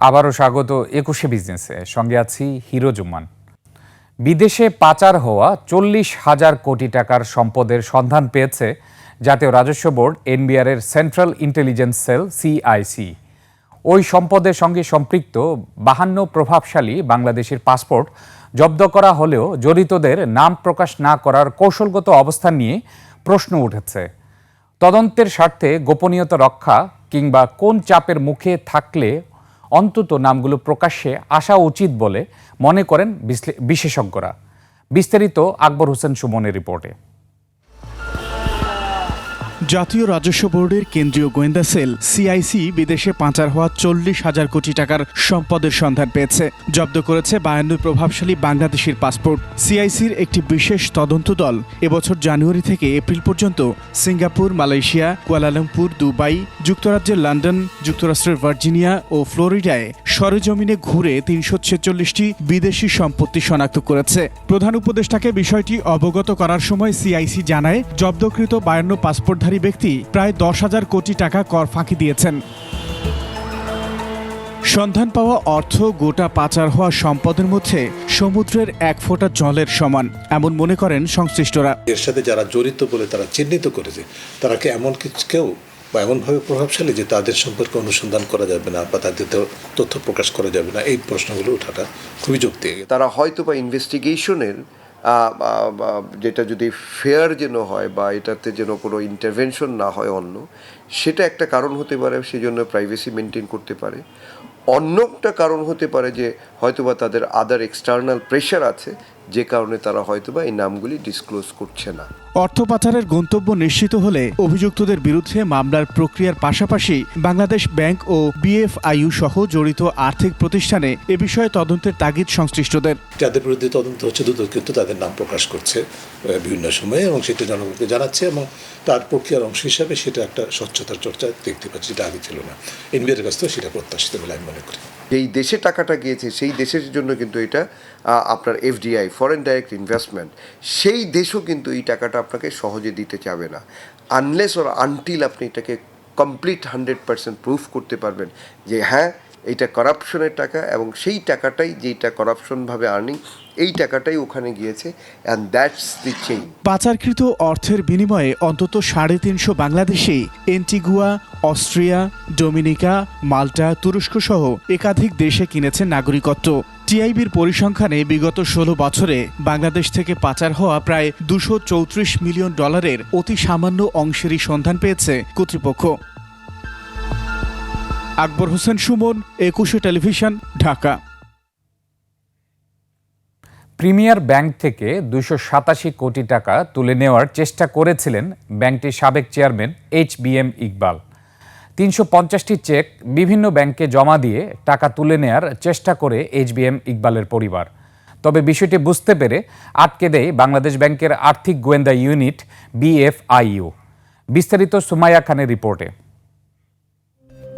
আবারও স্বাগত একুশে বিজনেসে। সঙ্গে আছি হিরো জুম্মান। বিদেশে পাচার হওয়া চল্লিশ হাজার কোটি টাকার সম্পদের সন্ধান পেয়েছে জাতীয় রাজস্ব বোর্ড এনবিআর এর সেন্ট্রাল ইন্টেলিজেন্স সেল সিআইসি। ওই সম্পদের সঙ্গে সম্পৃক্ত বাহান্ন প্রভাবশালী বাংলাদেশের পাসপোর্ট জব্দ করা হলেও জড়িতদের নাম প্রকাশ না করার কৌশলগত অবস্থান নিয়ে প্রশ্ন উঠেছে। তদন্তের স্বার্থে গোপনীয়তা রক্ষা কিংবা কোন চাপের মুখে থাকলে অন্তত নামগুলো প্রকাশ্যে আসা উচিত বলে মনে করেন বিশেষজ্ঞরা। বিস্তারিত আকবর হোসেন সুমনের রিপোর্টে। জাতীয় রাজস্ব বোর্ডের কেন্দ্রীয় গোয়েন্দা সেল, সিআইসি, বিদেশে পাচার হওয়া চল্লিশ হাজার কোটি টাকার সম্পদের সন্ধান পেয়েছে। জব্দ করেছে বায়ান্ন প্রভাবশালী বাংলাদেশের পাসপোর্ট। সিআইসির একটি বিশেষ তদন্ত দল এবছর জানুয়ারি থেকে এপ্রিল পর্যন্ত Singapore, Malaysia, Kuala Lumpur, Dubai, যুক্তরাজ্যের লন্ডন, যুক্তরাষ্ট্রের ভার্জিনিয়া ও ফ্লোরিডায় সরেজমিনে ঘুরে তিনশো ছেচল্লিশটি বিদেশি সম্পত্তি শনাক্ত করেছে। প্রধান উপদেষ্টাকে বিষয়টি অবগত করার সময় সিআইসি জানায়, জব্দকৃত বায়ান্ন পাসপোর্টধারী ব্যক্তি প্রায় দশ হাজার কোটি টাকা কর ফাঁকি দিয়েছেন। সন্ধান পাওয়া অর্থ গোটা পাচার হওয়া সম্পদের মধ্যে সমুদ্রের এক ফোঁটা জলের সমান এমন মনে করেন সংশ্লিষ্টরা। এর সাথে যারা জড়িত বলে তারা চিহ্নিত করেছে তারা কি এমন কিছু কেউ বা এমনভাবে প্রভাবশালী যে তাদের সম্পর্কে অনুসন্ধান করা যাবে না বা তাদের তথ্য প্রকাশ করা যাবে না এই প্রশ্নগুলো ওঠাটা খুবই যুক্তি তারা হয়তো বা ইনভেস্টিগেশনের যেটা যদি ফেয়ার যেন হয় বা এটাতে যেন কোনো ইন্টারভেনশন না হয় অন্য, সেটা একটা কারণ হতে পারে সেই জন্য প্রাইভেসি মেনটেন করতে পারে। অন্য একটা কারণ হতে পারে যে, হয়তোবা তাদের আদার এক্সটার্নাল প্রেশার আছে, যে কারণে তারা হয়তোবা এই নামগুলি ডিসক্লোজ করছে না। অর্থ পাচারের গন্তব্য নিশ্চিত হলে অভিযুক্তদের বিরুদ্ধে মামলার প্রক্রিয়ার পাশাপাশি বাংলাদেশ ব্যাংক ও বিএফআইইউ সহ জড়িত আর্থিক প্রতিষ্ঠানে এ বিষয়ে তদন্তের তাগিদ সংশ্লিষ্টদের। যাদের বিরুদ্ধে তদন্ত হচ্ছে দ্রুত কিন্তু তাদের নাম প্রকাশ করছে বিভিন্ন সময়ে এবং সেটা জনগণকে জানাচ্ছে এবং তার প্রক্রিয়ার অংশ হিসাবে সেটা একটা স্বচ্ছতার চর্চা দেখতে পাচ্ছি যেটা আগে ছিল না। এনবিআর কাছ থেকে সেটা প্রত্যাশিত বলে আমি মনে করি। যেই দেশে টাকাটা গিয়েছে সেই দেশের জন্য কিন্তু এটা আপনার এফডিআই ফরেন ডাইরেক্ট ইনভেস্টমেন্ট সেই দেশও কিন্তু এই টাকাটা আপনাকে সহজে দিতে চাবে না আনলেস ওর আনটিল আপনি এটাকে কমপ্লিট হান্ড্রেড পার্সেন্ট প্রুফ করতে পারবেন যে হ্যাঁ এইটা করাপশনের টাকা এবং সেই টাকাটাই যেটা করাপশনভাবে আর্নিং এই টাকাটাই ওখানে গিয়েছে অ্যান্ড দ্যাটস দি চেইন পাচারকৃত অর্থের বিনিময়ে অন্তত সাড়ে তিনশো Bangladeshi, Antigua, Austria, Dominica, Malta, তুরস্ক সহ একাধিক দেশে কিনেছে নাগরিকত্ব। টিআইবির পরিসংখ্যানে বিগত ষোলো বছরে বাংলাদেশ থেকে পাচার হওয়া প্রায় দুশো মিলিয়ন ডলারের অতি সামান্য অংশেরই সন্ধান পেয়েছে কর্তৃপক্ষ। আকবর হোসেন সুমন, একুশে টেলিভিশন, ঢাকা। প্রিমিয়ার ব্যাংক থেকে দুশো সাতাশি কোটি টাকা তুলে নেওয়ার চেষ্টা করেছিলেন ব্যাংকটির সাবেক chairman H B M Iqbal. তিনশো পঞ্চাশটি চেক বিভিন্ন ব্যাংকে জমা দিয়ে টাকা তুলে নেয়ার চেষ্টা করে এইচ বি এম ইকবালের পরিবার। তবে বিষয়টি বুঝতে পেরে আটকে দেয় বাংলাদেশ ব্যাংকের আর্থিক গোয়েন্দা ইউনিট বিএফআইইউ বিস্তারিত সুমাইয়া খানের রিপোর্টে।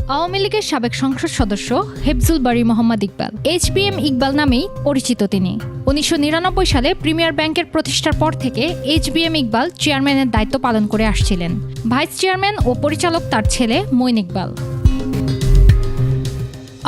আওয়ামী লীগের সাবেক সংসদ সদস্য হেফজুল বারি মোহাম্মদ ইকবাল। এইচবিএম ইকবাল নামেই পরিচিত তিনি। উনিশশো নিরানব্বই সালে প্রিমিয়ার ব্যাংকের প্রতিষ্ঠার পর থেকে এইচবিএম ইকবাল চেয়ারম্যানের দায়িত্ব পালন করে আসছিলেন। ভাইস চেয়ারম্যান ও পরিচালক তার ছেলে মইন ইকবাল।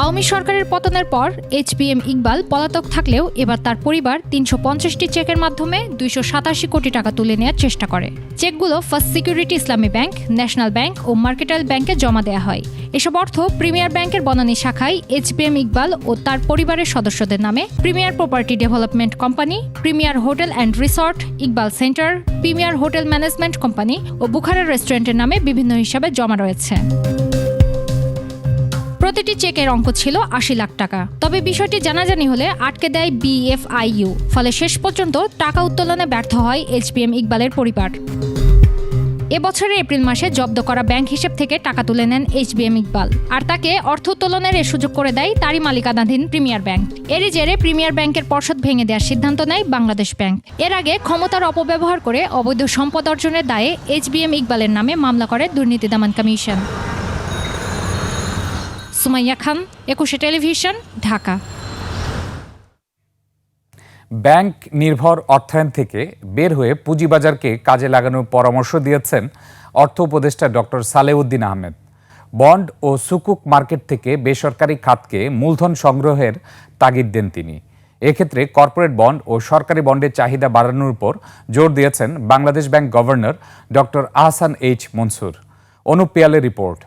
আওয়ামী সরকারের পতনের পর এইচবিএম ইকবাল পলাতক থাকলেও এবার তার পরিবার তিনশো পঞ্চাশটি চেকের মাধ্যমে দুইশো সাতাশি কোটি টাকা তুলে নেওয়ার চেষ্টা করে। চেকগুলো first security Islami bank, national bank ও মার্কেটাইল ব্যাংকে জমা দেওয়া হয়। এসব অর্থ প্রিমিয়ার ব্যাংকের বনানী শাখায় এইচবিএম ইকবাল ও তার পরিবারের সদস্যদের নামে premier property development company, premier hotel and resort, Iqbal centre, premier hotel management company O Bukhara রেস্টুরেন্টের নামে বিভিন্ন হিসাবে জমা রয়েছে। প্রতিটি চেকের অঙ্ক ছিল আশি লাখ টাকা। তবে বিষয়টি জানাজানি হলে আটকে দেয় বিএফআইইউ ফলে শেষ পর্যন্ত টাকা উত্তোলনে ব্যর্থ হয় এইচপিএম ইকবালের পরিবার। এবছরের এপ্রিল মাসে জব্দ করা ব্যাংক হিসেব থেকে টাকা তুলে নেন এইচবিএম ইকবাল। আর তাকে অর্থ উত্তোলনের সুযোগ করে দেয় তারই মালিকানাধীন প্রিমিয়ার ব্যাংক। এরই জেরে প্রিমিয়ার ব্যাংকের পর্ষদ ভেঙে দেওয়ার সিদ্ধান্ত নেয় বাংলাদেশ ব্যাংক। এর আগে ক্ষমতার অপব্যবহার করে অবৈধ সম্পদ অর্জনের দায়ে এইচবিএম ইকবালের নামে মামলা করে দুর্নীতি দমন কমিশন। সুমাইয়া খান, একুশে টেলিভিশন, ঢাকা। ব্যাংক নির্ভর অর্থায়ন থেকে বের হয়ে পুঁজিবাজারকে কাজে লাগানোর পরামর্শ দিয়েছেন অর্থ উপদেষ্টা ডক্টর সালেউদ্দিন আহমেদ। বন্ড ও সুকুক মার্কেট থেকে বেসরকারি খাতকে মূলধন সংগ্রহের তাগিদ দেন তিনি। এক্ষেত্রে কর্পোরেট বন্ড ও সরকারি বন্ডের চাহিদা বাড়ানোর উপর জোর দিয়েছেন Bangladesh bank governor doctor Ahsan H Mansur. Anup পিয়ালের report.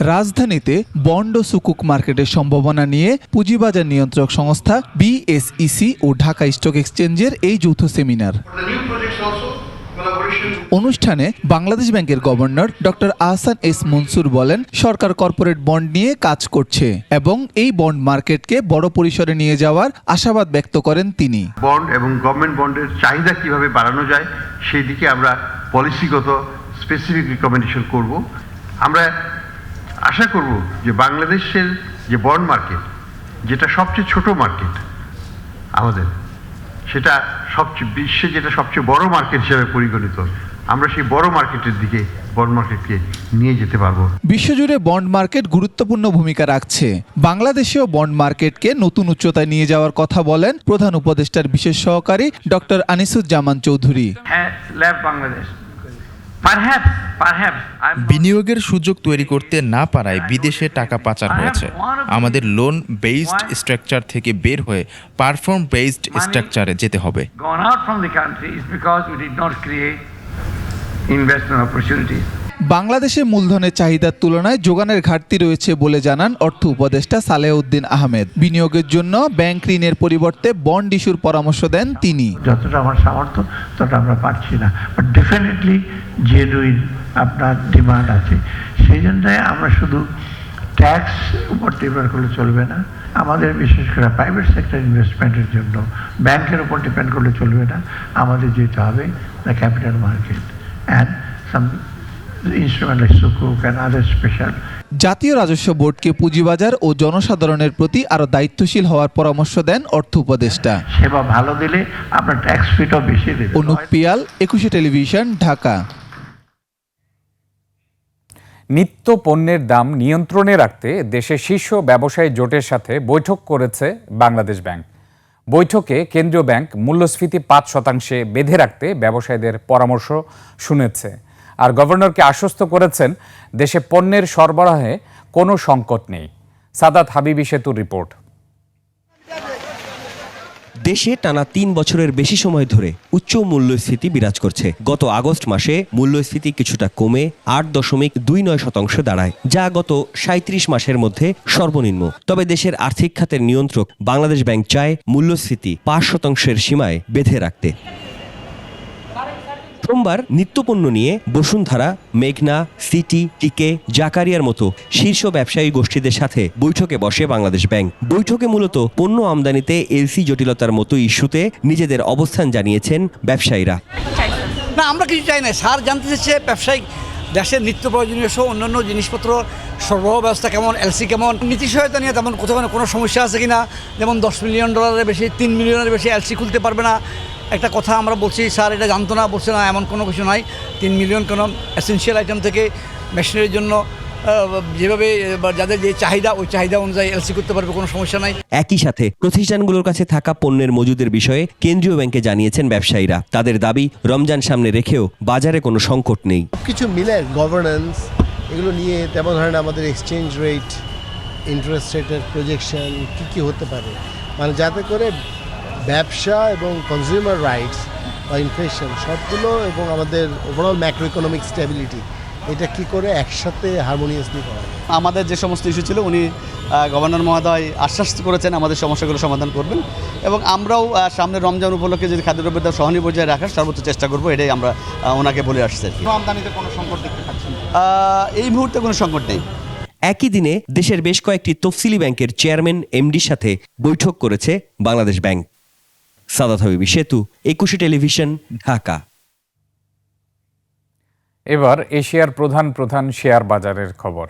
রাজধানীতে বন্ড সুকুক মার্কেটের সম্ভাবনা নিয়ে পুঁজিবাজার নিয়ন্ত্রক সংস্থা বিএসইসি ও ঢাকা স্টক এক্সচেঞ্জের এই যৌথ সেমিনার। অনুষ্ঠানে বাংলাদেশ ব্যাংকের governor doctor Ahsan S Mansur বলেন, সরকার কর্পোরেট বন্ড নিয়ে কাজ করছে এবং এই বন্ড মার্কেটকে বড় পরিসরে নিয়ে যাওয়ার আশাবাদ ব্যক্ত করেন তিনি। বন্ড এবং গভর্নমেন্ট বন্ডের চাহিদা কীভাবে বাড়ানো যায় সেই দিকে আমরা পলিসিগত স্পেসিফিক রিকমেন্ডেশন করব। আমরা আশা করব যে বাংলাদেশের যে বন্ড মার্কেট যেটা সবচেয়ে ছোট মার্কেট আমাদের সেটা সবচেয়ে বিশ্বে যেটা সবচেয়ে বড় মার্কেট হিসেবে পরিগণিত আমরা সেই বড় মার্কেটের দিকে বন্ড মার্কেটকে নিয়ে যেতে পারব। বিশ্বজুড়ে বন্ড মার্কেট গুরুত্বপূর্ণ ভূমিকা রাখছে। বাংলাদেশেও বন্ড মার্কেটকে নতুন উচ্চতায় নিয়ে যাওয়ার কথা বলেন প্রধান উপদেষ্টার বিশেষ সহকারী ডক্টর আনিসুজ্জামান চৌধুরী। হ্যাঁ ল্যাব Bangladesh. বিনিয়োগের সুযোগ তৈরি করতে না পারায় বিদেশে টাকা পাচার হয়েছে। আমাদের লোন বেসড স্ট্রাকচার থেকে বের হয়ে পারফর্ম বেসড স্ট্রাকচারে যেতে হবে। ইনভেস্টমেন্ট out বাংলাদেশে মূলধনের চাহিদার তুলনায় যোগানের ঘাটতি রয়েছে বলে জানান অর্থ উপদেষ্টা সালেহউদ্দিন আহমেদ। বিনিয়োগের জন্য ব্যাংক ঋণের পরিবর্তে বন্ড ইস্যুর পরামর্শ দেন তিনি। যতটা আমার সামর্থ্য, ততটা আমরা পারছি না। বাট ডেফিনেটলি জেনুইন আপনার ডিমান্ড আছে। সেই জন্য আমরা শুধু ট্যাক্স উপর ডিপেন্ড করলে চলবে না। আমাদের বিশেষ করে প্রাইভেট সেক্টর ইনভেস্টমেন্টের জন্য ব্যাংকের উপর ডিপেন্ড করলে চলবে না। আমাদের যেতে হবে the capital market and some জাতীয় রাজস্ব বোর্ডকে পুঁজিবাজার ও জনসাধারণের প্রতি আরও দায়িত্বশীল হওয়ার পরামর্শ দেন অর্থ উপদেষ্টা। সেবা ভালো দিলে আপনার ট্যাক্স ফিটাও বেশি দেবে অনুপ পিয়াল একুশে টেলিভিশন ঢাকা। নিত্য পণ্যের দাম নিয়ন্ত্রণে রাখতে দেশের শীর্ষ ব্যবসায়ী জোটের সাথে বৈঠক করেছে বাংলাদেশ ব্যাংক। বৈঠকে কেন্দ্রীয় ব্যাংক মূল্যস্ফীতি পাঁচ শতাংশে বেঁধে রাখতে ব্যবসায়ীদের পরামর্শ শুনেছে। আর গভর্নরকে আশ্বস্ত করেছেন, দেশে পণ্যের সরবরাহে কোনো সংকট নেই। সাদাত হাবিবি সেতুর রিপোর্ট। দেশে টানা তিন বছরের বেশি সময় ধরে উচ্চ মূল্যস্ফীতি বিরাজ করছে। গত আগস্ট মাসে মূল্যস্ফীতি কিছুটা কমে আট দশমিক দুই নয় শতাংশ দাঁড়ায়, যা গত সাঁত্রিশ মাসের মধ্যে সর্বনিম্ন। তবে দেশের আর্থিক খাতের নিয়ন্ত্রক বাংলাদেশ ব্যাংক চায় মূল্যস্ফীতি পাঁচ শতাংশের সীমায় বেঁধে রাখতে। সোমবার নিত্যপণ্য নিয়ে বসুন্ধরা, মেঘনা, সিটি, টিকে, জাকারিয়ার মতো শীর্ষ ব্যবসায়ী গোষ্ঠীদের সাথে বৈঠকে বসে বাংলাদেশ ব্যাংক। বৈঠকে মূলত পণ্য আমদানিতে এলসি জটিলতার মতো ইস্যুতে নিজেদের অবস্থান জানিয়েছেন ব্যবসায়ীরা। না, আমরা কিছু চাই না। স্যার জানতে চাইছে ব্যবসায়িক দেশের নিত্য প্রয়োজনীয় সহ অন্যান্য জিনিসপত্র, সরবরাহ ব্যবস্থা কেমন, এলসি কেমন, নীতি সহায়তা নিয়ে তেমন কোথাও কোনো সমস্যা আছে কিনা? যেমন দশ মিলিয়ন ডলারের বেশি, তিন মিলিয়নের বেশি এলসি খুলতে পারবে না। একটা কথা আমরা বলছি স্যার এটা জানতো না বলছে না এমন কোনো কিছু নাই। তিন মিলিয়ন কোনো এসেন্সিয়াল আইটেম থেকে মেশিনারির জন্য যেভাবে বা যাদের যে চাহিদা ওই চাহিদা অনুযায়ী এলসি করতে পারবে কোনো সমস্যা নাই। একই সাথে প্রতিষ্ঠানগুলোর কাছে থাকা পণ্যের মজুদের বিষয়ে কেন্দ্রীয় ব্যাংকে জানিয়েছেন ব্যবসায়ীরা। তাদের দাবি রমজান সামনে রেখেও বাজারে কোনো সংকট নেই। কিছু মিলে গভর্নেন্স এগুলো নিয়ে তেমন ধরেন আমাদের এক্সচেঞ্জ রেট ইন্টারেস্ট রেটের প্রজেকশন কী কী হতে পারে? মানে যাতে করে ব্যবসা এবং কনজিউমার রাইটস বা ইনফ্লেশন সবগুলো এবং আমাদের ওভারঅল ম্যাক্রো ইকোনমিক স্টেবিলিটি এটা কি করে একসাথে হারমোনিয়াসলি করা। আমাদের যে সমস্ত ইস্যু ছিল উনি গভর্নর মহোদয় আশ্বাস করেছেন আমাদের সমস্যাগুলো সমাধান করবেন এবং আমরাও সামনে রমজান উপলক্ষে যদি খাদ্যদ্রব্যের দাম সহনীয় পর্যায়ে রাখার সর্বোচ্চ চেষ্টা করব এটাই আমরা ওনাকে বলে আসছি আমদানিতে কোনো সংকট দেখতে পাচ্ছেন আহ, এই মুহূর্তে কোনো সংকট নেই। একই দিনে দেশের বেশ কয়েকটি তফসিলি ব্যাংকের চেয়ারম্যান এমডির সাথে বৈঠক করেছে বাংলাদেশ ব্যাংক। সাদাত হাবিবি সেতু, একুশে টেলিভিশন, ঢাকা। এবার এশিয়ার প্রধান প্রধান শেয়ার বাজারের খবর।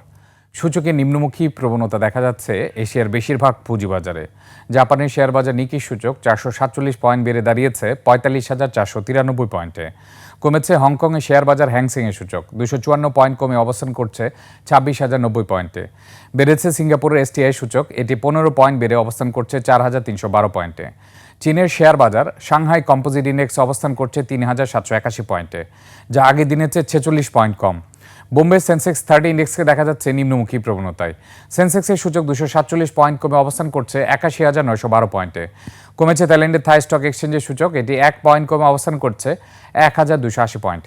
সূচকে নিম্নমুখী প্রবণতা দেখা যাচ্ছে এশিয়ার বেশিরভাগ পুঁজিবাজারে। জাপানের শেয়ার বাজার নিকি সূচক চারশো সাতচল্লিশ পয়েন্ট বেড়ে দাঁড়িয়েছে পঁয়তাল্লিশ হাজার চারশো তিরানব্বই পয়েন্টে। কমেছে হংকংয়ের শেয়ার বাজার হ্যাংসিংয়ের সূচক, দুশো চুয়ান্ন পয়েন্ট কমে অবস্থান করছে ছাব্বিশ হাজার নব্বই পয়েন্টে। বেড়েছে সিঙ্গাপুরের এসটিআই সূচক, এটি পনেরো পয়েন্ট বেড়ে অবস্থান করছে চার হাজার তিনশো বারো পয়েন্টে। চীনের শেয়ার বাজার সাংহাই কম্পোজিট ইন্ডেক্স অবস্থান করছে তিন হাজার সাতশো একাশি পয়েন্টে, যা আগের দিনের চেয়ে ছেচল্লিশ পয়েন্ট কম। বোম্বে সেন্সেক্স থার্টি ইন্ডেক্সকে দেখা যাচ্ছে নিম্নমুখী প্রবণতায়। সেন্সেক্সের সূচক দুশো সাতচল্লিশ পয়েন্ট কমে অবস্থান করছে একাশি হাজার নয়শো বারো পয়েন্টে। কমেছে থাইল্যান্ডের থাই স্টক এক্সচেঞ্জের সূচক, এটি এক পয়েন্ট কমে অবস্থান করছে এক হাজার দুশো আশি পয়েন্ট।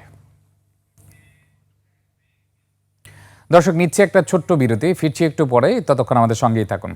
দর্শক, নিচ্ছে একটা ছোট্ট বিরতি, ফিরছি একটু পরে ততক্ষণ আমাদের সঙ্গেই থাকুন।